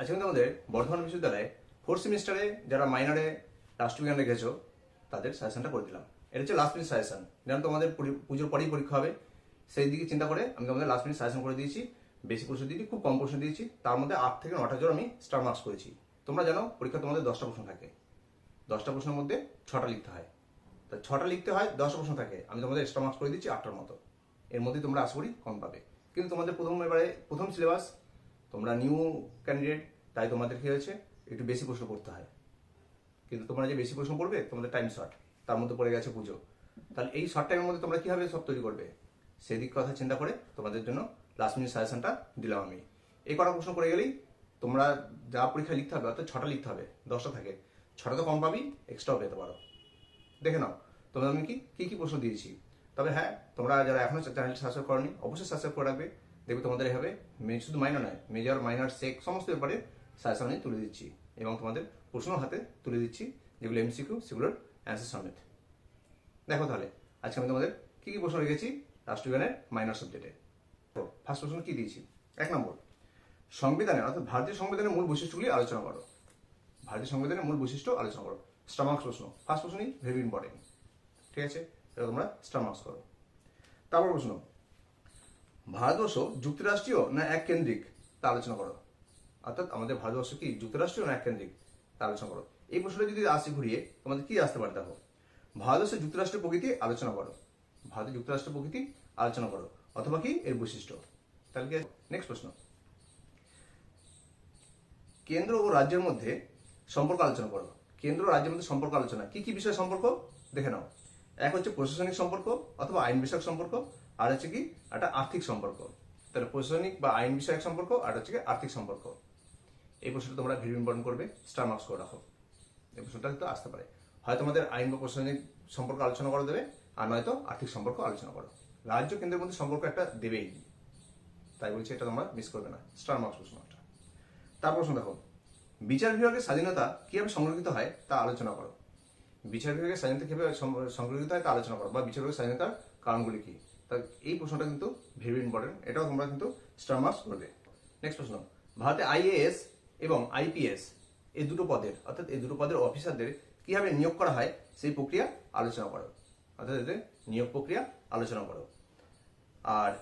আজকে কিন্তু আমাদের বর্ধমান বিশ্ববিদ্যালয়ে ফোর্থ সেমিস্টারে যারা মাইনরে রাষ্ট্রবিজ্ঞান গেছো, তাদের সাজেশনটা করে দিলাম। এটা হচ্ছে লাস্ট মিনিট সাজেশন যেন তোমাদের পুজোর পরেই পরীক্ষা হবে, সেই দিকে চিন্তা করে আমি তোমাদের লাস্ট মিনিট সাজেশন করে দিয়েছি। বেশি প্রশ্ন দিয়েছি খুব কম প্রশ্ন দিয়েছি। তার মধ্যে আট থেকে নটা জোর আমি স্টার মার্কস করেছি। তোমরা জানো পরীক্ষা তোমাদের দশটা প্রশ্ন থাকে। দশটা প্রশ্নের মধ্যে ছটা লিখতে হয়। তা ছটা লিখতে হয়, দশটা প্রশ্ন থাকে। আমি তোমাদের এক্সট্রা মার্কস করে দিচ্ছি আটটার মতো। এর মধ্যে তোমরা আশা করি কম পাবে। কিন্তু তোমাদের প্রথম এবারে প্রথম সিলেবাস তোমরা নিউ ক্যান্ডিডেট তাই তোমাদের কি হয়েছে? একটু বেশি প্রশ্ন করতে হয়। কিন্তু তোমরা যে বেশি প্রশ্ন করবে, তোমাদের টাইম শর্ট তার মধ্যে পড়ে গেছে পুজো। তাহলে এই শর্ট টাইমের মধ্যে তোমরা কীভাবে সব তৈরি করবে? সেদিক কথা চিন্তা করে তোমাদের জন্য লাস্ট মিনিট সাজেশনটা দিলাম আমি। এই কটা প্রশ্ন করে গেলেই তোমরা যা পরীক্ষা লিখতে হবে, অর্থাৎ ছটা লিখতে হবে, দশটা থাকে। ছটা তো কম পাবি এক্সট্রাও পেতে পারো। দেখে নাও তোমরা আমি কি, কী কি প্রশ্ন দিয়েছি? তবে হ্যাঁ তোমরা যারা এখনও চ্যানেলটি সাবস্ক্রাইব করনি, অবশ্যই সাবস্ক্রাইব করে রাখবে। দেখবে তোমাদের এভাবে শুধু মাইনর নয় মেজর মাইনর সেক সমস্ত ব্যাপারে সাজেশন তুলে দিচ্ছি এবং তোমাদের প্রশ্ন হাতে তুলে দিচ্ছি, যেগুলো এমসিকিউ সেগুলোর অ্যান্সার সমেত দেখো তাহলে, আজকে আমি তোমাদের কি কি প্রশ্ন রেখেছি রাষ্ট্রবিজ্ঞানের মাইনর সাবজেক্টে তো ফার্স্ট প্রশ্ন কি দিয়েছি? এক নম্বর সংবিধানের অর্থাৎ ভারতীয় সংবিধানের মূল বৈশিষ্ট্যগুলি আলোচনা করো। ভারতীয় সংবিধানের মূল বৈশিষ্ট্য আলোচনা করো। স্টামার্কস প্রশ্ন ফার্স্ট প্রশ্নই ভেরি ইম্পর্টেন্ট ঠিক আছে? এটা তোমরা স্টামার্কস করো। তারপর প্রশ্ন ভারতবর্ষ যুক্তরাষ্ট্রীয় না এক কেন্দ্রিক তা আলোচনা করো। অর্থাৎ আমাদের ভারতবর্ষ কি যুক্তরাষ্ট্রীয় না এক কেন্দ্রিক তা আলোচনা করো। এই প্রশ্নটা যদি আসি ঘুরিয়ে, তোমাদের কি আসতে পারে দেখো? ভারতবর্ষের যুক্তরাষ্ট্রের প্রকৃতি আলোচনা করো। ভারতের যুক্তরাষ্ট্রের প্রকৃতি আলোচনা করো। অথবা কি এর বৈশিষ্ট্য? তাহলে কি নেক্সট প্রশ্ন। কেন্দ্র ও রাজ্যের মধ্যে সম্পর্ক আলোচনা করো। কেন্দ্র ও রাজ্যের মধ্যে সম্পর্ক আলোচনা। কি কি বিষয় সম্পর্ক? দেখে নাও। এক হচ্ছে প্রশাসনিক সম্পর্ক অথবা আইন বিষয়ক সম্পর্ক। আর হচ্ছে কি একটা আর্থিক সম্পর্ক। তাহলে প্রশাসনিক বা আইন বিষয়ক সম্পর্ক আর হচ্ছে কি আর্থিক সম্পর্ক। এই প্রশ্নটা তোমরা ভিডিও ইম্পর্টেন্ট করবে, স্টার মার্কস করে রাখো। এই প্রশ্নটা কিন্তু আসতে পারে। হয় তোমাদের আইন বা প্রশাসনিক সম্পর্ক আলোচনা করে দেবে, আর নয়তো আর্থিক সম্পর্ক আলোচনা করো। রাজ্য কেন্দ্রের মধ্যে সম্পর্ক একটা দেবেই। তাই বলছি এটা তোমরা মিস করবে না। স্টার মার্কস প্রশ্নটা তার প্রশ্ন দেখো, বিচার বিভাগের স্বাধীনতা কীভাবে সংরক্ষিত হয় তা আলোচনা করো। বিচার বিভাগের স্বাধীনতা কীভাবে সংরক্ষিত হয় তা আলোচনা করো, বা বিচার বিভাগের স্বাধীনতার কারণগুলি কি? তা এই প্রশ্নটা কিন্তু ভেরি ইম্পর্টেন্ট এটাও তোমরা কিন্তু স্টার মার্কস করবে। নেক্সট প্রশ্ন, ভারতে আইএএস এবং আইপিএস এই দুটো পদের, অর্থাৎ এই দুটো পদের অফিসারদের কীভাবে নিয়োগ করা হয়, সেই প্রক্রিয়া আলোচনা করো। অর্থাৎ এদের নিয়োগ প্রক্রিয়া আলোচনা করো। আর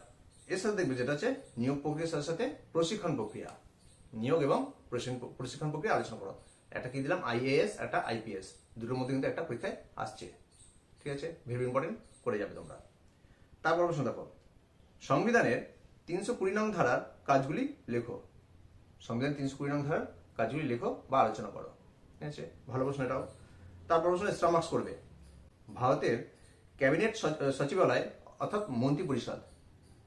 এর সাথে দেখবে যেটা হচ্ছে, নিয়োগ প্রক্রিয়ার সাথে সাথে প্রশিক্ষণ প্রক্রিয়া। নিয়োগ এবং প্রশিক্ষণ- প্রক্রিয়া আলোচনা করো। একটা কি দিলাম? আইএএস একটা আইপিএস দুটোর মধ্যে কিন্তু একটা পরীক্ষায় আসছে। ঠিক আছে? ভেরি ইম্পর্টেন্ট করে যাবে তোমরা। তারপর প্রশ্ন দেখো। সংবিধানের তিনশো কুড়ি নং ধারার কাজগুলি লেখো। সংবিধান তিনশো কুড়ি নং ধারার কাজগুলি লেখো বা আলোচনা করো। ঠিক আছে? ভালো প্রশ্ন এটাও। তারপর প্রশ্ন স্টার মার্কস করবে। ভারতের ক্যাবিনেট সচিবালয় অর্থাৎ মন্ত্রী পরিষদ।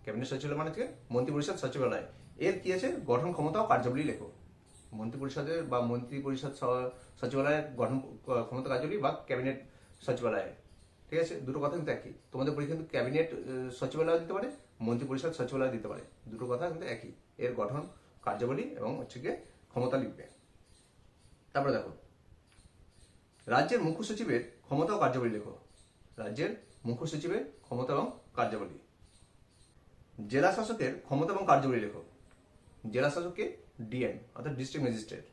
ক্যাবিনেট সচিবালয় মানে হচ্ছে মন্ত্রী পরিষদ সচিবালয়। এর কি আছে? গঠন ক্ষমতা ও কার্যাবলী লেখো। মন্ত্রী পরিষদের বা মন্ত্রী পরিষদ সচিবালয়ের গঠন ক্ষমতা কার্যাবলী বা ক্যাবিনেট সচিবালয় ঠিক আছে? দুটো কথা কিন্তু একই। তোমাদের পরীক্ষা কিন্তু ক্যাবিনেট সচিবালয় দিতে পারে, মন্ত্রী পরিষদ সচিবালয় দিতে পারে। দুটো কথা কিন্তু একই। এর গঠন, কার্যাবলী এবং হচ্ছে গিয়ে ক্ষমতা লিখবে। তারপরে দেখো, রাজ্যের মুখ্য সচিবের ক্ষমতা ও কার্যাবলী লেখো। রাজ্যের মুখ্য সচিবের ক্ষমতা এবং কার্যাবলী। জেলা শাসকের ক্ষমতা এবং কার্যাবলী লেখো। জেলা শাসককে ডিএম, অর্থাৎ ডিস্ট্রিক্ট ম্যাজিস্ট্রেট।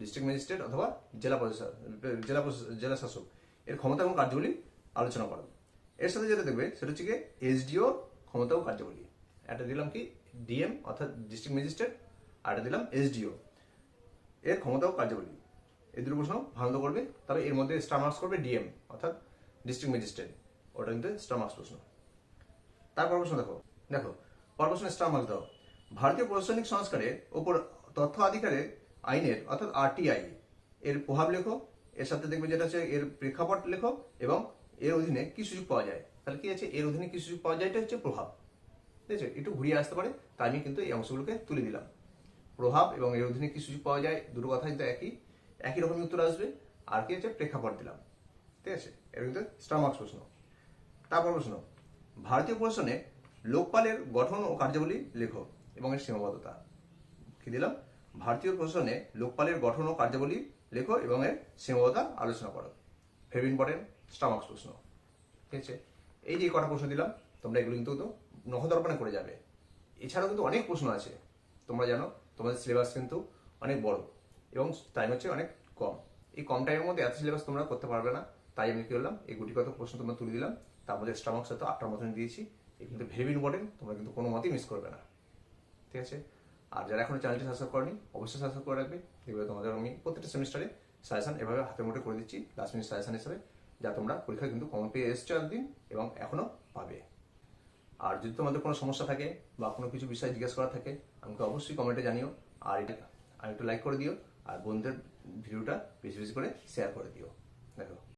ডিস্ট্রিক্ট ম্যাজিস্ট্রেট অথবা জেলা প্রশাসক জেলা জেলা শাসক। এর ক্ষমতা এবং কার্যাবলী আলোচনা করো। এর সাথে যেটা দেখবে, সেটা হচ্ছে কি এসডিও ক্ষমতা ও কার্যাবলী একটা দিলাম কি, ডিএম, অর্থাৎ ডিস্ট্রিক্ট ম্যাজিস্ট্রেট, আর একটা দিলাম এসডিও। এর ক্ষমতা ও কার্যাবলী এই দুটো প্রশ্ন ভালো করবে, তবে এর মধ্যে স্টার মার্কস করবে ডিএম, অর্থাৎ ডিস্ট্রিক্ট ম্যাজিস্ট্রেট। ওটা কিন্তু স্টার মার্কস প্রশ্ন। তারপর প্রশ্ন দেখো। দেখো পর প্রশ্ন স্টার মার্কস দাও। ভারতীয় প্রশাসনিক সংস্কারের ওপর তথ্য আধিকারের আইনের, অর্থাৎ আরটিআই এর প্রভাব লেখো। এর সাথে দেখবে যেটা হচ্ছে এর প্রেক্ষাপট লেখো এবং এর অধীনে কি সুযোগ পাওয়া যায়। তাহলে কি আছে? এর অধীনে কি সুযোগ পাওয়া যায়, এটা হচ্ছে প্রভাব। ঠিক আছে? একটু ঘুরিয়ে আসতে পারে তাই আমি কিন্তু এই অংশগুলোকে তুলে দিলাম। প্রভাব এবং এর অধীনে কি সুযোগ পাওয়া যায়, দুটো কথা কিন্তু একই। একই রকম উত্তর আসবে। আর কি হচ্ছে প্রেক্ষাপট দিলাম। ঠিক আছে? এটা কিন্তু স্টার মার্কস প্রশ্ন। তারপর প্রশ্ন। ভারতীয় প্রশাসনে লোকপালের গঠন ও কার্যাবলী লেখো এবং এর সীমাবদ্ধতা। কি দিলাম? ভারতীয় প্রশাসনে লোকপালের গঠন ও কার্যাবলী লেখো এবং এর সীমাবদ্ধতা আলোচনা করো। ভেরি ইম্পর্টেন্ট স্টার মার্কস প্রশ্ন, ঠিক আছে? এই যে কটা প্রশ্ন দিলাম, তোমরা এগুলো কিন্তু তো নখদর্পণে করে যাবে। এছাড়াও কিন্তু অনেক প্রশ্ন আছে। তোমরা জানো, তোমাদের সিলেবাস কিন্তু অনেক বড় এবং টাইম হচ্ছে অনেক কম। এই কম টাইমের মধ্যে এত সিলেবাস তোমরা করতে পারবে না। তাই আমি কি করলাম, এই গুটিগত প্রশ্ন তোমরা তুলে দিলাম। তার মধ্যে মার্কস হয়তো আটটার মতন দিয়েছি। এই কিন্তু ভেরি ইম্পর্টেন্ট তোমরা কিন্তু কোনো মতেই মিস করবে না। ঠিক আছে? আর যারা এখনও চ্যানেলটি সাবস্ক্রাইব করেনি, অবশ্যই সাবস্ক্রাইব করে রাখবে। এভাবে তোমাদের আমি প্রত্যেকটা সেমিস্টারে সাজেশন এভাবে হাতে মুঠে করে দিচ্ছি। লাস্ট মিনিট সাজেশন হিসেবে যা তোমরা পরীক্ষা কিন্তু কমন পেয়ে এসছো একদিন এবং এখনও পাবে। আর যদি তোমাদের কোনো সমস্যা থাকে বা কোনো কিছু বিষয় জিজ্ঞেস করা থাকে, আমাকে অবশ্যই কমেন্টে জানিও। আর এটা আর একটু লাইক করে দিও। আর বন্ধুদের ভিডিওটা বেশি বেশি করে শেয়ার করে দিও। দেখো।